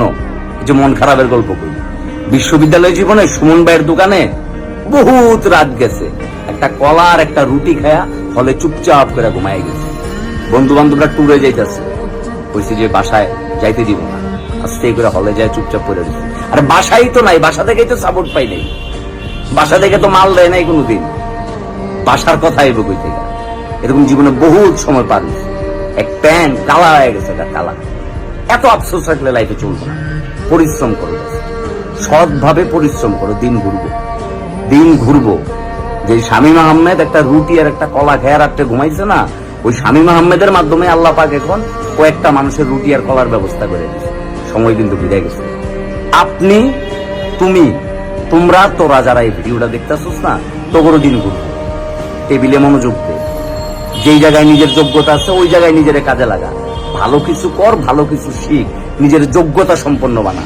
শোনো যে মন খারাপের গল্প কই বিশ্ববিদ্যালয় জীবনে সুমন ভাইয়ের দোকানে বহুত রাত গেছে। একটা কলা আর একটা রুটি খায়া হলে চুপচাপ করে ঘুমাই গেছে। বন্ধু বান্ধবরা ট্যুরে যাইতেছে। কইছে যে বাসায় যাইতে দিব না। আস্তে করে হলে যায় চুপচাপ করে দিচ্ছে আরে বাসাই তো নাই, বাসা থেকেই তো সাপোর্ট পাই নাই। বাসা থেকে তো মাল দেয় নাই কোনোদিন। বাসার কথা এবার কই থেকে? এরকম জীবনে বহুত সময় পার এক প্যান্ট কালা হয়ে গেছে এটা কালা। এত আফসোস রাখলে লাইফে চলবে পরিশ্রম করো। সৎভাবে পরিশ্রম করো, দিন ঘুরবো। দিন ঘুরবো। যে শামীম আহমেদ একটা রুটি আর একটা কলা খেয়ে রাত্রে ঘুমাইছে না, ওই শামীম আহমেদের মাধ্যমে আল্লাহ পাক এখন কয়েকটা মানুষের রুটি আর কলার ব্যবস্থা করে দিয়েছে। সময় কিন্তু ফিরে গেছে। আপনি, তুমি, তোমরা, তোরা যারা এই ভিডিওটা দেখতেছস না তোগরও দিন ঘুরবো। টেবিলে মনোযোগ দে। যেই জায়গায় নিজের যোগ্যতা আছে, ওই জায়গায় নিজের কাজে লাগা। ভালো কিছু কর ভালো কিছু শিখ নিজের যোগ্যতা সম্পন্ন বানা।